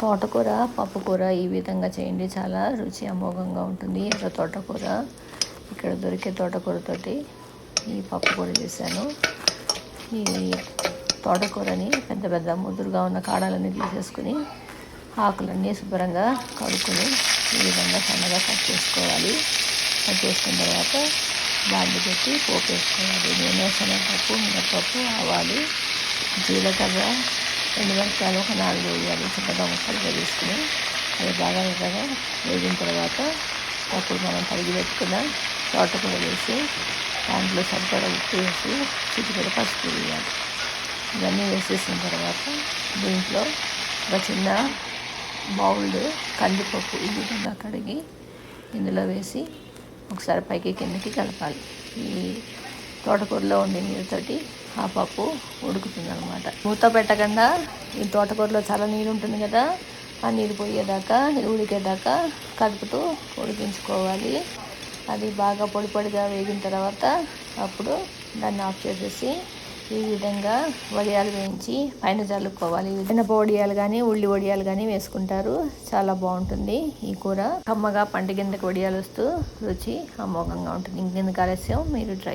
తోటకూర పప్పుకూర ఈ విధంగా చేయండి. చాలా రుచి అమోఘంగా ఉంటుంది. ఎర్ర తోటకూర ఇక్కడ దొరికే తోటకూరతోటి ఈ పప్పుకూర చేశాను. ఈ తోటకూరని పెద్ద పెద్ద ముదురుగా ఉన్న కాడలన్నీ తీసేసుకుని ఆకులన్నీ శుభ్రంగా కడుక్కుని ఈ విధంగా సన్నగా కట్ చేసుకోవాలి. కట్ చేసుకున్న తర్వాత బాండి పెట్టి పోపు వేసుకోవాలి. నేను శనగపప్పు మినపప్పు ఆవాలు జీలకర్ర రెండు మిరపకాయలు ఒక నాలుగు వేయాలి చిన్నగా ముక్కలుగా తీసుకుని అవి బాగా ఎర్రగా వేగిన తర్వాత అప్పుడు మనం తరిగి పెట్టుకున్న తోటకూర వేసి దాంట్లో సరిపడా ఉప్పు వేసి చిటికెడ పసుపు వేయాలి. ఇవన్నీ వేసేసిన తర్వాత దీంట్లో ఒక చిన్న బౌల్డ్ కందిపప్పు ఈ విధంగా కడిగి ఇందులో వేసి ఒకసారి పైకి కిందకి కలపాలి. ఈ తోటకూరలో ఉండే నీరుతోటి ఆ పప్పు ఉడుకుతుంది అనమాట మూత పెట్టకుండా ఈ తోటకూరలో చాలా నీరు ఉంటుంది కదా ఆ నీరు పోయేదాకా ఇది ఉడికేదాకా కలుపుతూ ఉడికించుకోవాలి. అది బాగా పొడి పొడిగా వేగిన తర్వాత అప్పుడు దాన్ని ఆఫ్ చేసేసి ఈ విధంగా వడియాలు వేయించి పైన చల్లుకోవాలి మినప వడియాలు కానీ ఉల్లి వడియాలు కానీ వేసుకుంటారు. చాలా బాగుంటుంది ఈ కూర. కమ్మగా పంట కిందకి వడియాలు వస్తూ రుచి అమోఘంగా ఉంటుంది. ఇంకెందుకు ఆలస్యం? మీరు ట్రై